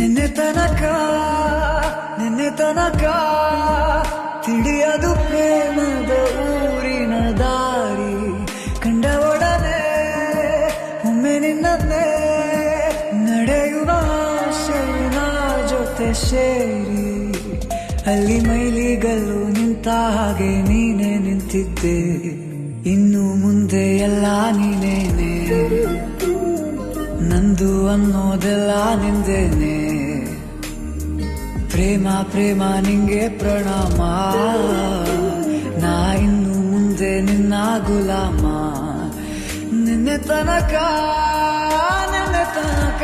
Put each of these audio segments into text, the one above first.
ನಿನ್ನೆ ತನಕ ನಿನ್ನೆ ತನಕ ತಿಳಿಯದು ಪ್ರೇಮದ ಊರಿನ ದಾರಿ. ಕಂಡ ಒಡನೆ ಒಮ್ಮೆ ನಿನ್ನೇ ನಡೆಯುವ ಆಸೆಯ ಜೊತೆ ಸೇರಿ. ಅಲ್ಲಿ ಮೈಲಿಗಲ್ಲು ನಿಂತ ಹಾಗೆ ನೀನೆ ನಿಂತಿದ್ದೆ. ಇನ್ನು ಮುಂದೆ ಎಲ್ಲ ನೀನೇನೆ. ನಂದು ಅನ್ನೋದೆಲ್ಲ ನಿಂದೇನೆ. ಪ್ರೇಮ ಪ್ರೇಮ, ನಿಂಗೆ ಪ್ರಣಾಮ. ನಾ ಇನ್ನು ಮುಂದೆ ನಿನ್ನ ಗುಲಾಮ. ನಿನ್ನೆ ತನಕ ನಿನ್ನೆ ತನಕ.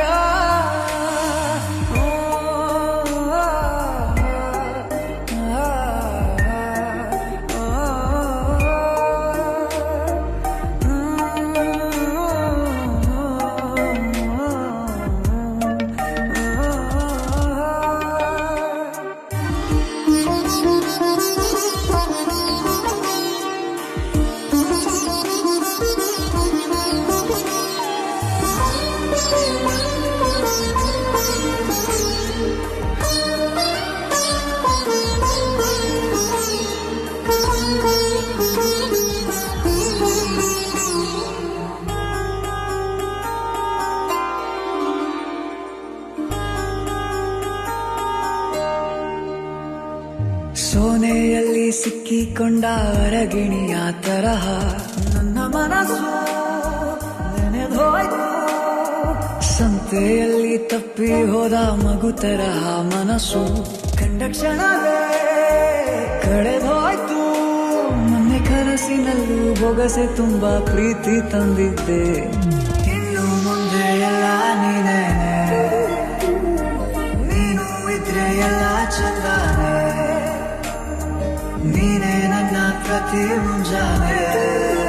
ಸೋನೆಯಲ್ಲಿ ಸಿಕ್ಕಿಕೊಂಡ ಅರಗಿಣಿಯ ತರಹ. ನನ್ನ ಮನಸ್ಸು ನೆನೆದೋಯ್ತು. ಸಂತೆಯಲ್ಲಿ ತಪ್ಪಿ ಹೋದ ಮಗು ತರಹ ಮನಸ್ಸು. ಕಂಡ ಕ್ಷಣವೇ ಕಳೆದೋಯ್ತು. ಮೊನ್ನೆ ಕನಸಿನಲ್ಲೂ ಬೊಗಸೆ ತುಂಬಾ ಪ್ರೀತಿ ತಂದಿದ್ದೆ. ನನ್ನ ಪ್ರತಿ